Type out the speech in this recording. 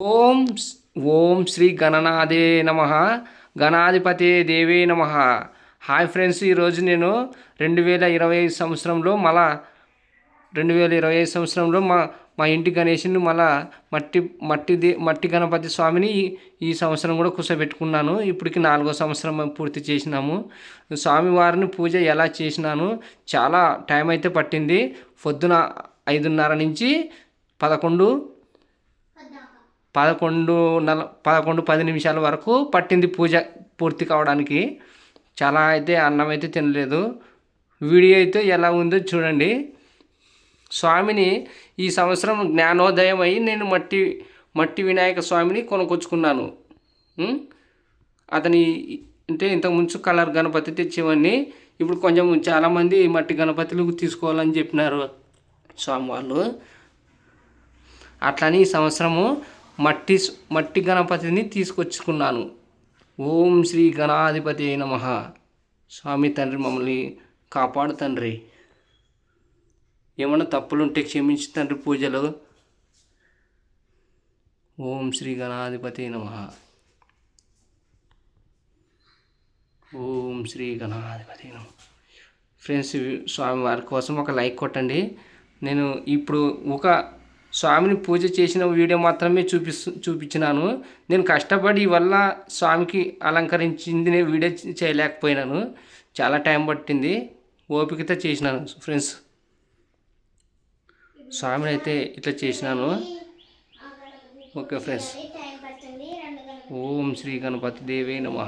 ఓం ఓం శ్రీ గణనాథే నమ గణాధిపతే దేవే నమ. Hi friends ఈరోజు నేను రెండు వేల ఇరవై ఐదు సంవత్సరంలో మళ్ళా రెండు వేల ఇరవై ఐదు సంవత్సరంలో మా మా ఇంటి గణేషుని మళ్ళా మట్టి మట్టి దే- మట్టి గణపతి స్వామిని ఈ- ఈ సంవత్సరం కూడా కూర్చోబెట్టుకున్నాను. ఇప్పటికి నాలుగో సంవత్సరం పూర్తి చేసినాము. స్వామివారిని పూజ ఎలా చేసినాను చాలా టైం అయితే పట్టింది. పొద్దున ఐదున్నర నుంచి పదకొండు పదకొండు నల పదకొండు పది నిమిషాల వరకు పట్టింది పూజ పూర్తి కావడానికి. చాలా అయితే అన్నం అయితే తినలేదు. వీడియో అయితే ఎలా ఉందో చూడండి. స్వామిని ఈ సంవత్సరం జ్ఞానోదయం అయ్యి నేను మట్టి మట్టి వినాయక స్వామిని కొనుకొచ్చుకున్నాను అతని అంటే ఇంతకు ముందు కలర్ గణపతి తెచ్చేవాడిని. ఇప్పుడు కొంచెం చాలామంది మట్టి గణపతులు తీసుకోవాలని చెప్పినారు స్వామి వాళ్ళు అట్లని ఈ సంవత్సరము మట్టి మట్టి గణపతిని తీసుకొచ్చుకున్నాను. ఓం శ్రీ గణాధిపతి నమ. స్వామి తండ్రి మమ్మల్ని కాపాడు తండ్రి. ఏమైనా తప్పులుంటే క్షమించి తండ్రి పూజలు. ఓం శ్రీ గణాధిపతి నమ. ఓం శ్రీ గణాధిపతి నమ. ఫ్రెండ్స్ స్వామివారి కోసం ఒక లైక్ కొట్టండి. నేను ఇప్పుడు ఒక స్వామిని పూజ చేసిన వీడియో మాత్రమే చూపిస్తు చూపించినాను. నేను కష్టపడి వల్ల స్వామికి అలంకరించింది నేను వీడియో చేయలేకపోయినాను. చాలా టైం పట్టింది. ఓపికతో చేసినాను ఫ్రెండ్స్. స్వామిని అయితే ఇట్లా చేసినాను. Okay friends. ఓం శ్రీ గణపతి దేవే నమ.